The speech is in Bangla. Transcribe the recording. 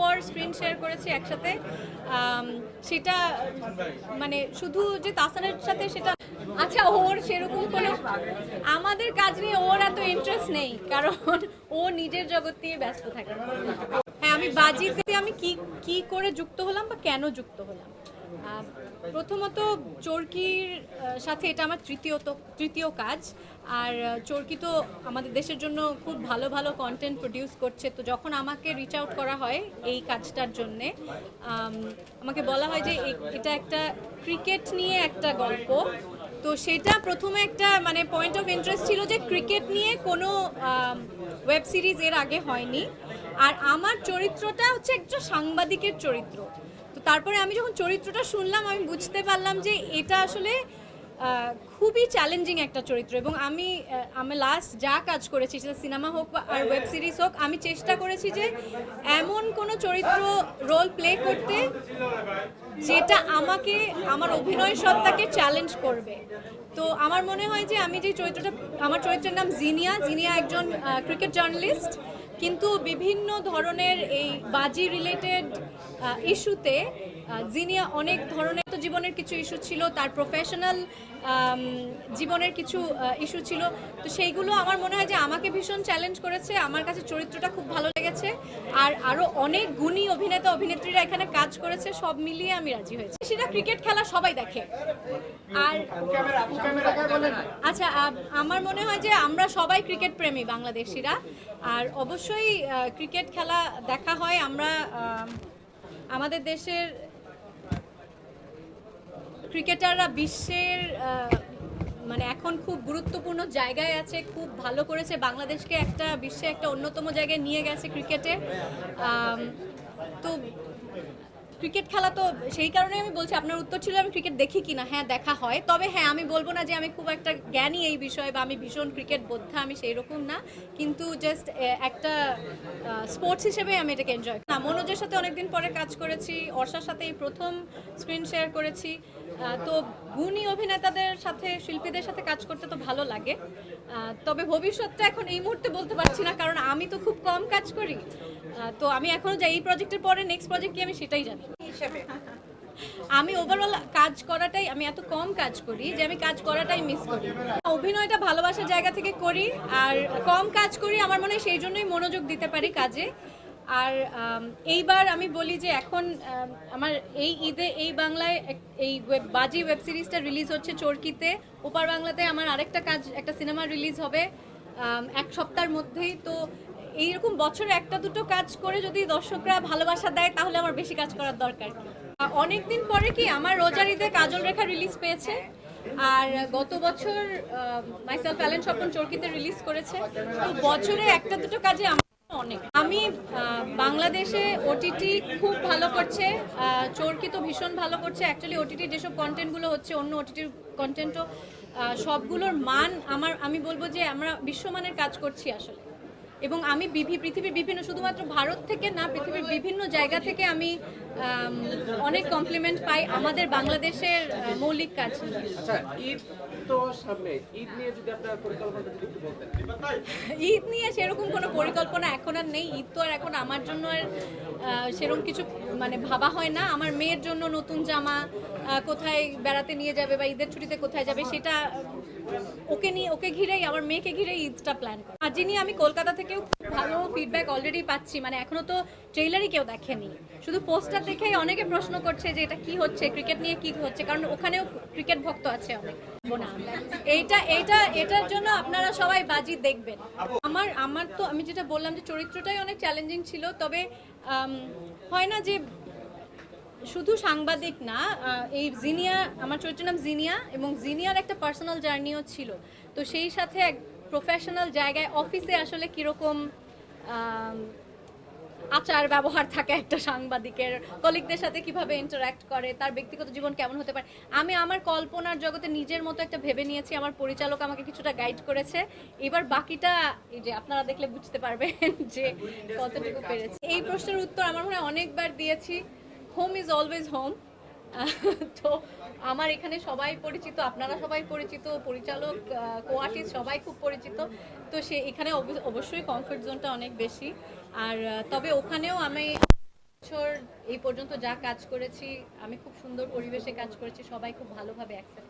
পর স্ক্রিন শেয়ার করেছি একসাথে। সেটা মানে শুধু যে তাসানের সাথে সেটা আচ্ছা ওর সেরকম কোনো আমাদের কাজ নিয়ে ওর এত ইন্টারেস্ট নেই, কারণ ও নিজের জগৎ নিয়ে ব্যস্ত থাকে। হ্যাঁ আমি বাজিতে আমি কি কি করে যুক্ত হলাম বা কেন যুক্ত হলাম? প্রথমত চরকির সাথে এটা আমার তৃতীয়ত, তৃতীয় কাজ। আর চরকি তো আমাদের দেশের জন্য খুব ভালো ভালো কন্টেন্ট প্রডিউস করছে। তো যখন আমাকে রিচ আউট করা হয় এই কাজটার জন্যে আমাকে বলা হয় যে এটা একটা ক্রিকেট নিয়ে একটা গল্প। তো সেটা প্রথমে একটা মানে পয়েন্ট অফ ইন্টারেস্ট ছিল যে ক্রিকেট নিয়ে কোনো ওয়েব সিরিজ এর আগে হয়নি। আর আমার চরিত্রটা হচ্ছে একটা সাংবাদিকের চরিত্র। তারপরে আমি যখন চরিত্রটা শুনলাম, আমি বুঝতে পারলাম যে এটা আসলে খুবই চ্যালেঞ্জিং একটা চরিত্র এবং আমি আমি লাস্ট যা কাজ করেছি, সেটা সিনেমা হোক বা আর ওয়েব সিরিজ হোক, আমি চেষ্টা করেছি যে এমন কোনো চরিত্র রোল প্লে করতে যেটা আমাকে, আমার অভিনয় সত্তাকে চ্যালেঞ্জ করবে। তো আমার মনে হয় যে আমি যে চরিত্রটা, আমার চরিত্রের নাম জিনিয়া। জিনিয়া একজন ক্রিকেট জার্নালিস্ট কিন্তু বিভিন্ন ধরনের এই বাজি রিলেটেড ইস্যুতে জিনিয়া অনেক ধরনের তো জীবনের কিছু ইস্যু ছিল, তার প্রফেশনাল জীবনের কিছু ইস্যু ছিল। তো সেইগুলো আমার মনে হয় যে আমাকে ভীষণ চ্যালেঞ্জ করেছে। আমার কাছে চরিত্রটা খুব ভালো লেগেছে। আর আরও অনেক গুণী অভিনেতা, অভিনেত্রীরা এখানে কাজ করেছে। সব মিলিয়ে আমি রাজি হয়েছি। সেটা ক্রিকেট খেলা সবাই দেখে। আর আচ্ছা আমার মনে হয় যে আমরা সবাই ক্রিকেট প্রেমী বাংলাদেশিরা। আর অবশ্যই ক্রিকেট খেলা দেখা হয়। আমরা আমাদের দেশের ক্রিকেটাররা বিশ্বের মানে এখন খুব গুরুত্বপূর্ণ জায়গায় আছে, খুব ভালো করেছে। বাংলাদেশকে একটা, বিশ্বে একটা অন্যতম জায়গায় নিয়ে গেছে ক্রিকেটে। তো ক্রিকেট খেলা তো সেই কারণে আমি বলছি, আপনার উত্তর ছিল আমি ক্রিকেট দেখি কিনা। হ্যাঁ দেখা হয়। তবে হ্যাঁ আমি বলব না যে আমি খুব একটা জ্ঞানী এই বিষয়ে বা আমি ভীষণ ক্রিকেট বোদ্ধা, আমি সেই রকম না। কিন্তু জাস্ট একটা স্পোর্টস হিসেবে আমি এটাকে এনজয় না, মনোজের সাথে অনেকদিন পরে কাজ করেছি। অর্ষার সাথে এই প্রথম স্ক্রিন শেয়ার করেছি। তো গুণী অভিনেতাদের সাথে, শিল্পীদের সাথে কাজ করতে তো ভালো লাগে। তবে ভবিষ্যৎটা এখন এই মুহূর্তে বলতে পারছি না, কারণ আমি তো খুব কম কাজ করি। তো আমি এখনও যাই, এই প্রজেক্টের পরে নেক্সট প্রজেক্ট কি আমি সেটাই জানি। আমি ওভারঅল কাজ করাটাই, আমি এত কম কাজ করি যে আমি কাজ করাটাই মিস করি। অভিনয়টা ভালোবাসার জায়গা থেকে করি, আর কম কাজ করি, আমার মনে হয় সেই জন্যই মনোযোগ দিতে পারি কাজে। আর এইবার আমি বলি যে এখন আমার এই ঈদে, এই বাংলায় এই বাজি ওয়েব সিরিজটা রিলিজ হচ্ছে চরকিতে। ওপার বাংলাতে আমার আরেকটা কাজ, একটা সিনেমা রিলিজ হবে এক সপ্তাহের মধ্যেই। তো এইরকম বছরে একটা দুটো কাজ করে যদি দর্শকরা ভালোবাসা দেয়, তাহলে আমার বেশি কাজ করার দরকার। অনেক দিন পরে কি আমার রোজার ঈদে কাজল রেখা রিলিজ পেয়েছে। আর গত বছর মাইসেলফ অ্যালেন স্বপন চরকিতে রিলিজ করেছে। তো বছরে একটা দুটো কাজে অনেক। আমি বাংলাদেশে ওটিটি খুব ভালো করছে চরকি তো ভীষণ ভালো করছে। অ্যাকচুয়ালি ওটিটি যেসব কন্টেন্টগুলো হচ্ছে, অন্য ওটিটির কন্টেন্টও সবগুলোর মান আমার, আমি বলব যে আমরা বিশ্বমানের কাজ করছি আসলে। এবং আমি বিভি- পৃথিবীর বিভিন্ন শুধুমাত্র ভারত থেকে না পৃথিবীর বিভিন্ন জায়গা থেকে আমি অনেক কমপ্লিমেন্ট পাই আমাদের বাংলাদেশের মৌলিক কাজ আচ্ছা ঈদ নিয়ে সেরকম কোনো পরিকল্পনা এখন আর নেই। ঈদ তো আর এখন আমার জন্য আর সেরকম কিছু মানে ভাবা হয় না। আমার মেয়ের জন্য নতুন জামা কোথায় বেড়াতে নিয়ে যাবে বা ঈদের ছুটিতে কোথায় যাবে সেটা ওকে নিয়ে ওকে ঘিরেই আমার মেয়েকে ঘিরেই ঈদটা প্ল্যান করি। আর যিনি আমি কলকাতা থেকেও খুব ভালো ফিডব্যাক অলরেডি পাচ্ছি মানে এখনও তো ট্রেইলারই কেউ দেখেনি। শুধু পোস্টার দেখেই অনেকে প্রশ্ন করছে যে এটা কি হচ্ছে ক্রিকেট নিয়ে কি হচ্ছে কারণ ওখানেও ক্রিকেট ভক্ত আছে অনেক। এইটা এইটা এটার জন্য আপনারা সবাই বাজি দেখবেন। আমার আমার তো আমি যেটা বললাম যে চরিত্রটাই অনেক চ্যালেঞ্জিং ছিল তবে হয় না যে শুধু সাংবাদিক না এই জিনিয়া, আমার চরিত্রের নাম জিনিয়া এবং জিনিয়ার একটা পার্সোনাল জার্নিও ছিল। তো সেই সাথে এক প্রফেশনাল জায়গায় অফিসে আসলে কীরকম আচার ব্যবহার থাকে একটা সাংবাদিকের কলিগদের সাথে কীভাবে ইন্টারাক্ট করে, তার ব্যক্তিগত জীবন কেমন হতে পারে। আমি আমার কল্পনার জগতে নিজের মতো একটা ভেবে নিয়েছি, আমার পরিচালক আমাকে কিছুটা গাইড করেছে। এবার বাকিটা, এই যে আপনারা দেখলে বুঝতে পারবেন যে কতটুকু পেরেছি। এই প্রশ্নের উত্তর আমার মনে হয় অনেকবার দিয়েছি। হোম ইজ অলওয়েজ হোম তো আমার এখানে সবাই পরিচিত, আপনারা সবাই পরিচিত, পরিচালক কোয়াটিস সবাই খুব পরিচিত। তো সে এখানে অবশ্যই কমফোর্ট জোনটা অনেক বেশি। আর তবে ওখানেও আমি বছর এই পর্যন্ত যা কাজ করেছি, আমি খুব সুন্দর পরিবেশে কাজ করেছি, সবাই খুব ভালোভাবে অ্যাকসেপ্ট